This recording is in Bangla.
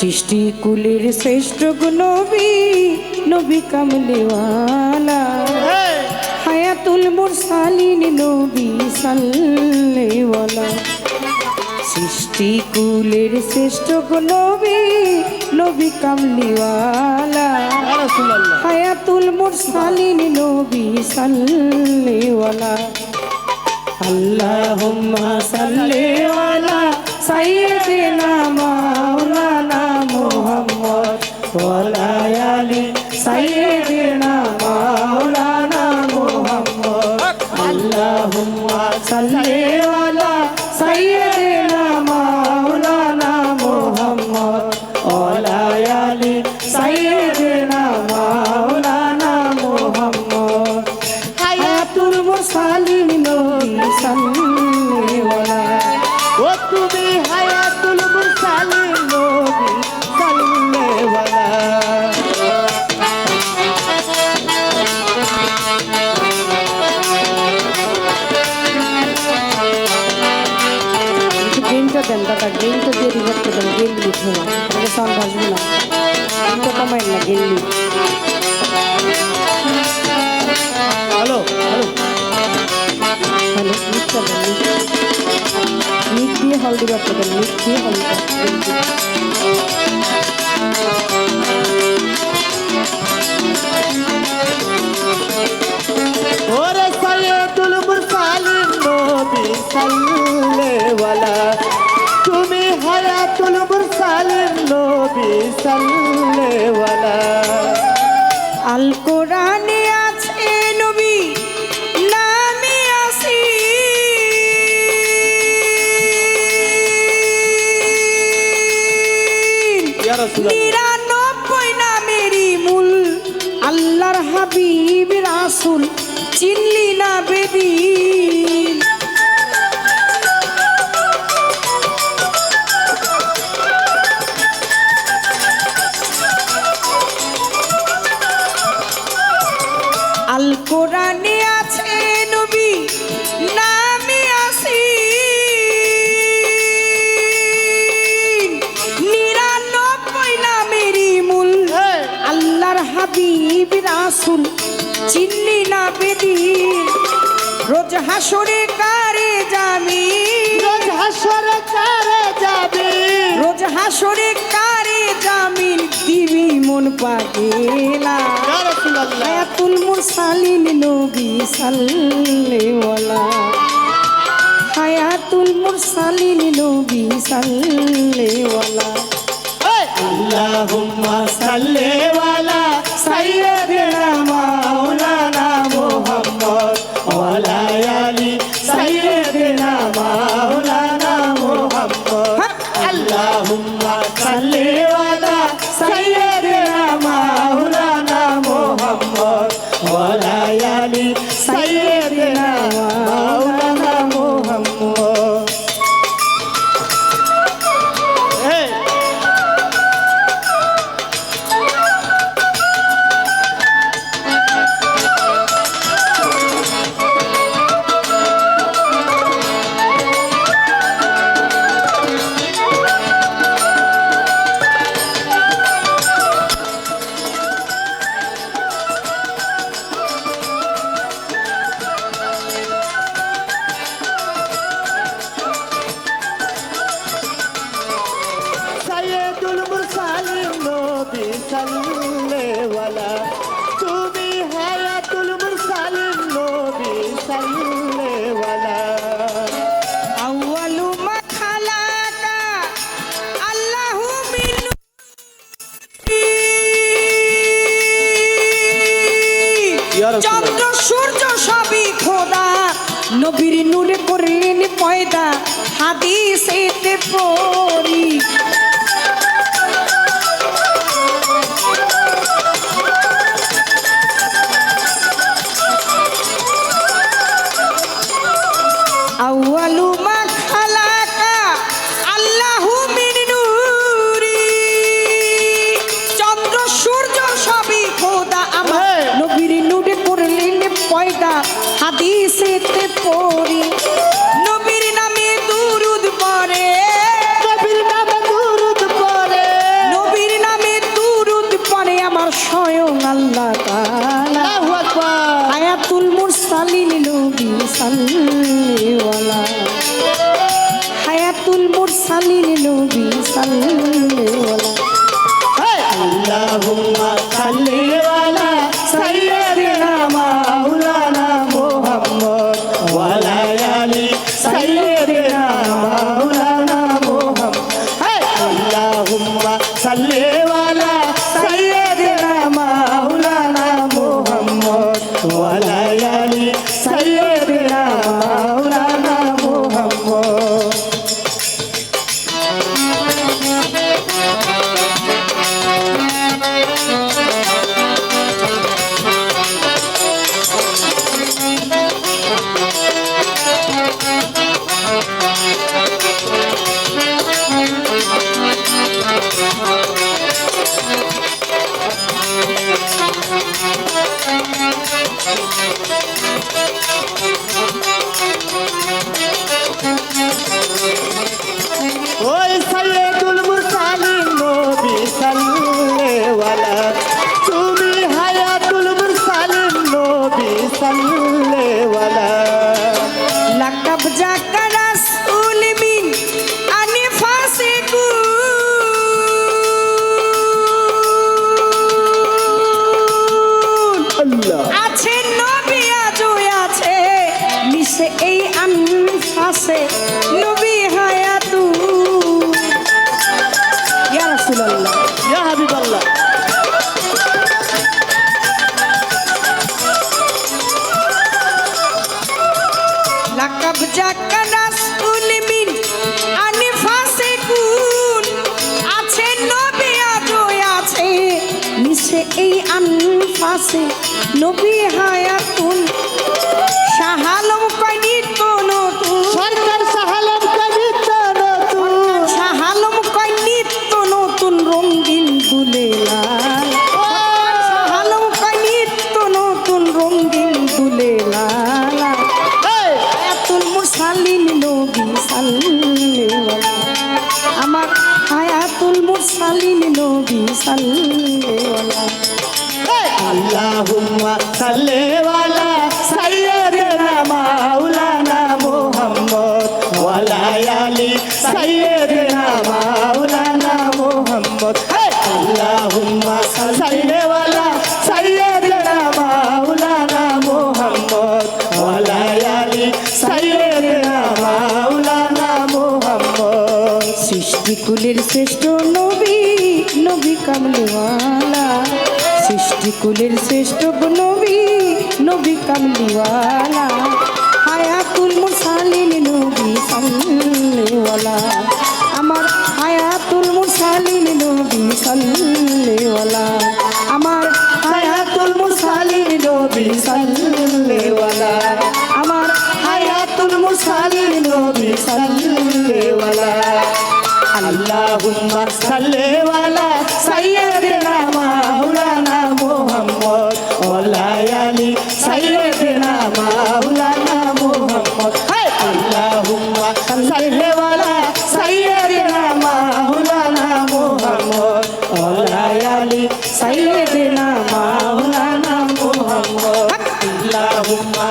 সৃষ্টি কুলের শ্রেষ্ঠ নবী নবী কামলেওয়ালা। হায়াতুল মুরসালিন নবী সাল্লেওয়ালা। সৃষ্টি কুলের শ্রেষ্ঠ নবী নবী কামলিওয়ালা। হায়াতুল মুরসালিন নবী সাল্লেওয়ালা। আল্লাহুম্মা সাল্লি আলা সাইয়্যিদিনা মাওলানা মুহাম্মদ ওয়া जनता का ड्रीम तो दे रिवर के दम गेम लिखे मेरे सॉन्ग भजू ना तो कमेंट ना game hello hello. Hello mix कर मिक्स दिए हल्दी बात कर मिक्स दिए हल्दी আল কোরআনে আছে নবী নামে আসি নিরানব্বই নামেরই মূল আল্লাহর হাবিব রাসুল চিনলি না বেদিন। হাবিব রাসুল চিনলি না বেদিন রোজ হাসরে কারে জামি রোজ হাসরে চারে যাবে? রোজ হাসরে কারে জামিন দিবি মন পাগেলা। ইয়া রাসূলুল্লাহ। হায়াতুল মুরসালিন নবী সাল্লেওয়ালা হায়াতুল মুরসালিন নবী সাল্লেওয়ালা আল্লাহুম্মা সাল্লি সাইয়েদুল মুরসালিন নবী সাল্লেওয়ালা তুমি হায়াতুল মুরসালিন নবী সাল্লেওয়ালা। চন্দ্র সূর্য সবই খোদা। নবীর নূরে করলেন পয়দা। হাদিসেতে পড়ি পয়দা হাদিসেতে পড়ি। নবীর নামে দুরুদ পড়ে। নবীর নামে দুরুদ পড়ে। নবীর নামে দুরুদ পড়ে আমার স্বয়ং আল্লাহ তাআলা। আয়াতুল মুরসালিন নবী সাল্লাল্লাহু আলাইহি ওয়া আয়াতুল মুরসালিন যাক্কা রাসুল মিন আনিফা সেকুন আছে নবী আজও আছে। নিচে এই আনফাসে নবী হায়াতুল সালিম নবী সাল্লাল্লাহ। আল্লাহুম্মা সাল্লিওয়ালা সাইয়্যিদানা মাওলানা মুহাম্মদ ওয়ালা আলি সাইয়্যিদানা মাওলানা মুহাম্মদ। আল্লাহুম্মা সাল্লি সৃষ্টিকুলের শ্রেষ্ঠ নবী নবী কামলিওয়ালা। সৃষ্টিকুলের শ্রেষ্ঠ নবী নবী কামলিওয়ালা। হায়াতুল মুসালিন নবী কামলিওয়ালা। আমার হায়াতুল মুসালিন அம்மா